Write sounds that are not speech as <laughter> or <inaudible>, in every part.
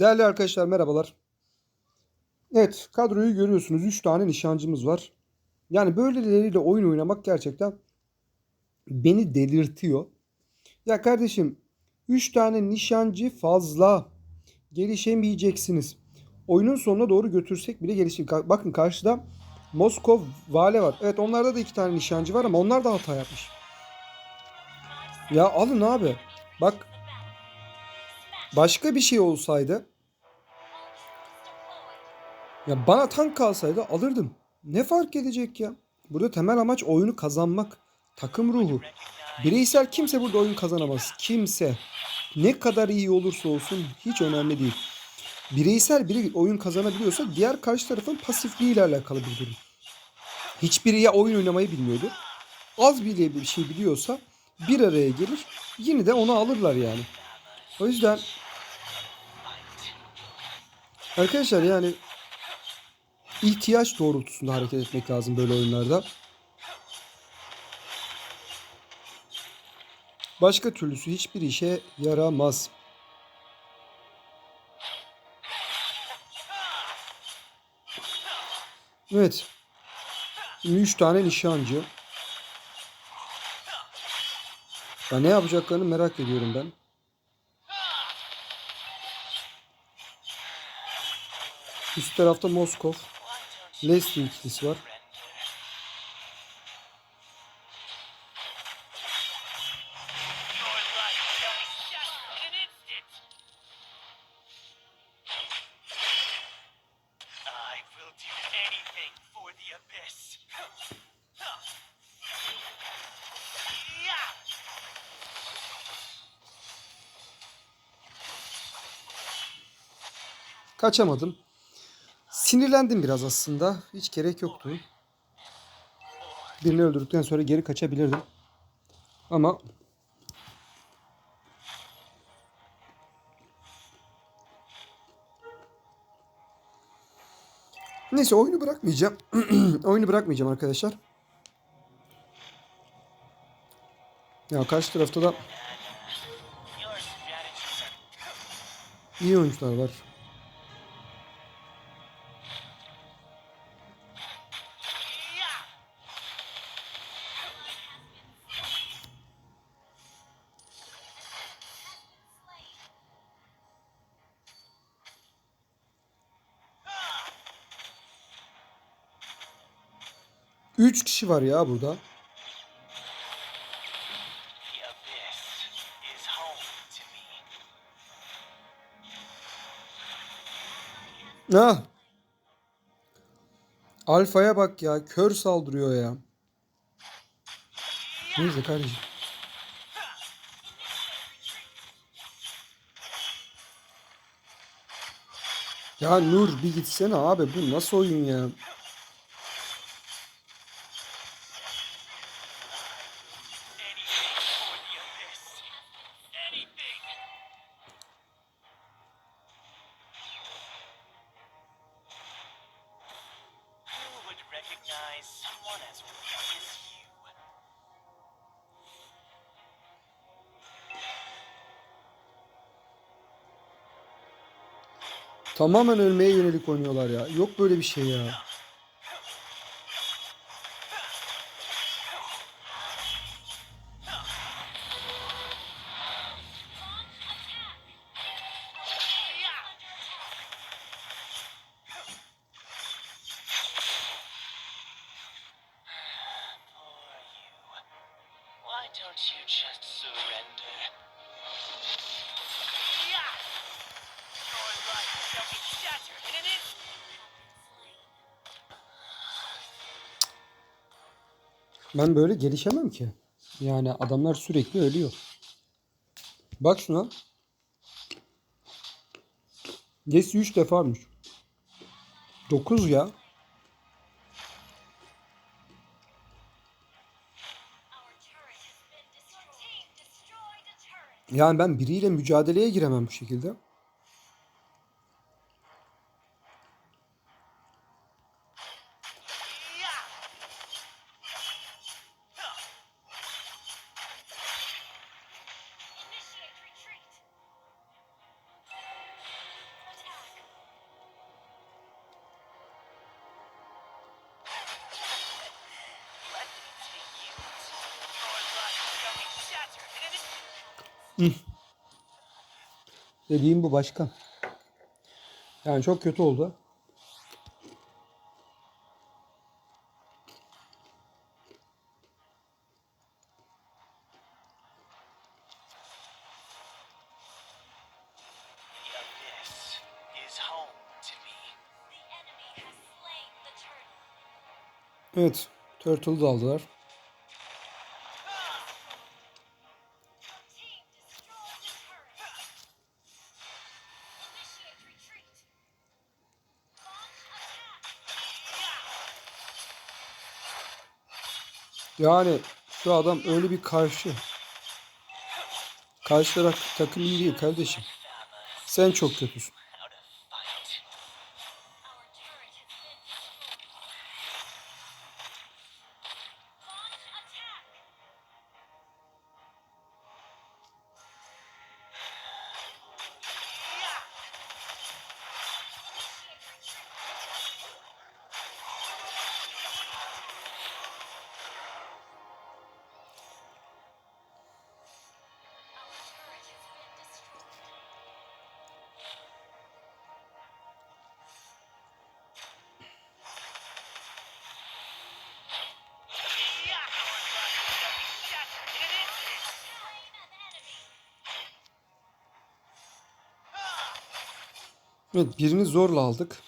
Değerli arkadaşlar merhabalar. Evet kadroyu görüyorsunuz. 3 tane nişancımız var. Yani böyleleriyle oyun oynamak gerçekten beni delirtiyor. Ya kardeşim 3 tane nişancı fazla. Gelişemeyeceksiniz. Oyunun sonuna doğru götürsek bile gelişir. Bakın karşıda Moskov Vale var. Evet onlarda da 2 tane nişancı var ama onlar da hata yapmış. Ya alın abi. Bak başka bir şey olsaydı ya bana tank kalsaydı alırdım. Ne fark edecek ya? Burada temel amaç oyunu kazanmak. Takım ruhu. Bireysel kimse burada oyun kazanamaz. Kimse. Ne kadar iyi olursa olsun hiç önemli değil. Bireysel biri oyun kazanabiliyorsa diğer karşı tarafın pasifliğiyle alakalı bir durum. Hiçbiri ya oyun oynamayı bilmiyordu. Az bile bir şey biliyorsa bir araya gelir. Yine de onu alırlar yani. O yüzden arkadaşlar yani ihtiyaç doğrultusunda hareket etmek lazım böyle oyunlarda. Başka türlüsü hiçbir işe yaramaz. Evet. Şimdi üç tane nişancı. Ya ne yapacaklarını merak ediyorum ben. Üst tarafta Moskov. Leslie ikilisi var. Kaçamadım. Sinirlendim biraz aslında. Hiç gerek yoktu. Birini öldürdükten sonra geri kaçabilirdim. Ama Neyse oyunu bırakmayacağım. <clears throat> oyunu bırakmayacağım arkadaşlar. Ya karşı tarafta da iyi oyuncular var. 3 kişi var ya burada. Ha. Alfa'ya bak ya. Kör saldırıyor ya. Neyse kardeşim. Ya Nur bir gitsene abi. Bu nasıl oyun ya? Tamamen ölmeye yönelik oynuyorlar ya. Yok böyle bir şey ya. Ben böyle gelişemem ki. Yani adamlar sürekli ölüyor. Bak şuna. Jesse 3 defa ölmüş. 9 ya. Yani ben biriyle mücadeleye giremem bu şekilde. Dediğim bu başkan. Yani çok kötü oldu. Evet. Turtle'ı da aldılar. Yani şu adam öyle bir karşı. Karşı taraf takım iyi değil kardeşim. Sen çok kötüsün. Evet birini zorla aldık.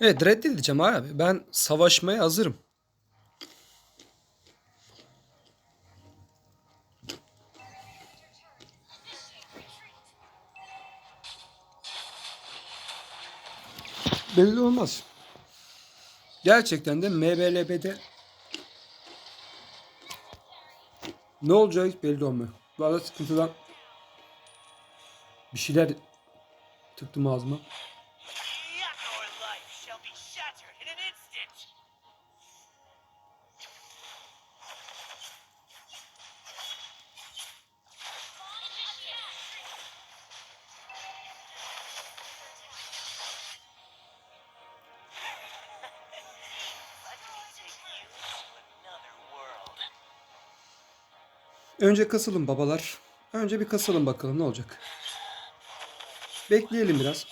Evet reddedeceğim abi. Ben savaşmaya hazırım. Belli olmaz. Gerçekten de MBLB'de ne olacağı hiç belli olmuyor. Bu arada sıkıntıdan bir şeyler tıktım ağzıma. Önce kasılın babalar. Önce bir kasılın bakalım ne olacak. Bekleyelim biraz.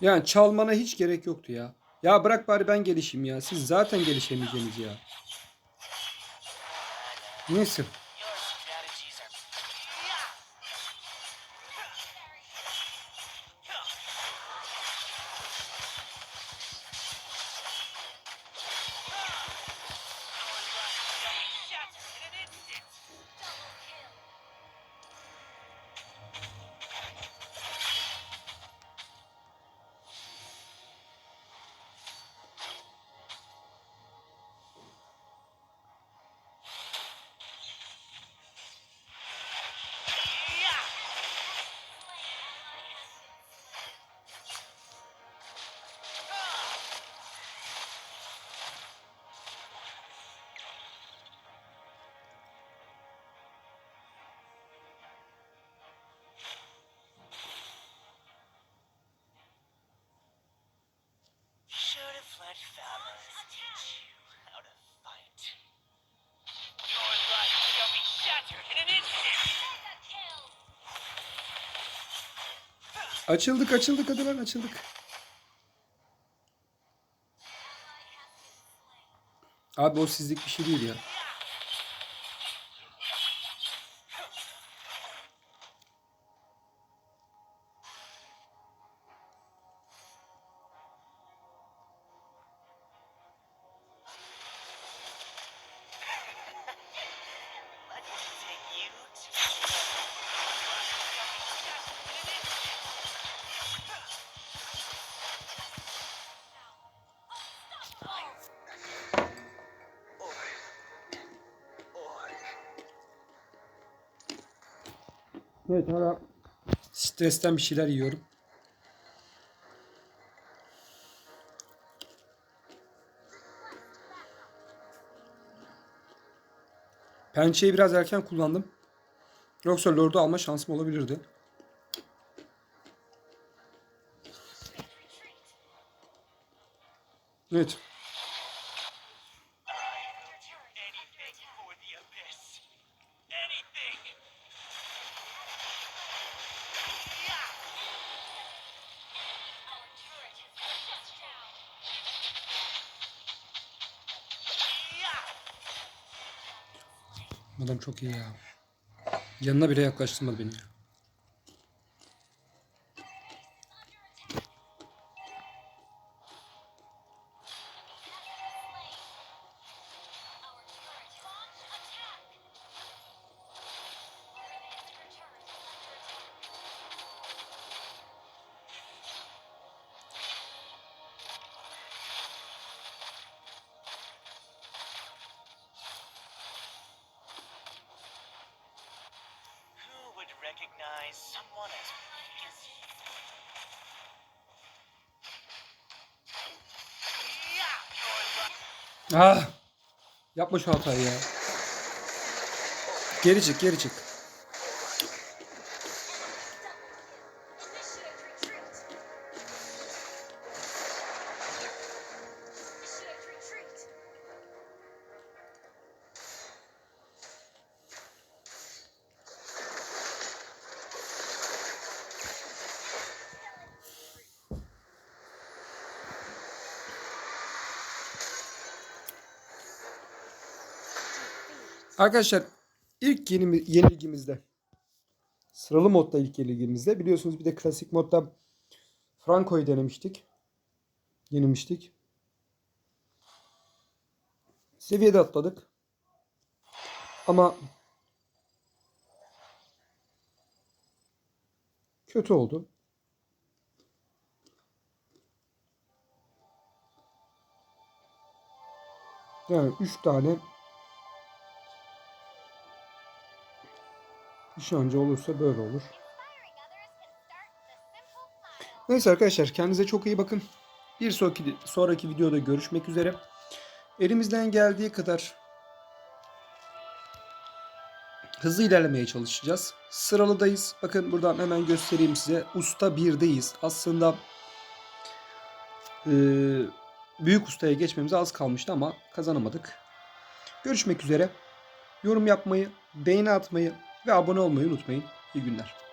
Yani çalmana hiç gerek yoktu ya. Ya bırak bari ben gelişeyim ya. Siz zaten gelişemeyeceksiniz ya. Neyse. Açıldık açıldık. Hadi lan açıldık. Abi o sizlik bir şey değil ya. Evet hala stresten bir şeyler yiyorum. Pençeyi biraz erken kullandım. Yoksa Lord'u alma şansım olabilirdi. Evet. Adam çok iyi ya. Yanına bile yaklaştırmadı beni. ya. Recognize someone as. Ah! Yapma şu hatayı ya. Geri çık, geri çık. Arkadaşlar ilk yeni, yenilgimizde sıralı modda ilk yenilgimizde biliyorsunuz bir de klasik modda Franco'yu denemiştik. Yenilmiştik. Seviyede atladık. Ama kötü oldu. Yani 3 tane nişancı olursa böyle olur. Neyse arkadaşlar kendinize çok iyi bakın. Bir sonraki, sonraki videoda görüşmek üzere. Elimizden geldiği kadar hızlı ilerlemeye çalışacağız. Sıralıdayız. Bakın buradan hemen göstereyim size. Usta 1'deyiz. Aslında eee, büyük ustaya geçmemize az kalmıştı ama kazanamadık. Görüşmek üzere. Yorum yapmayı, beğeni atmayı ve abone olmayı unutmayın. İyi günler.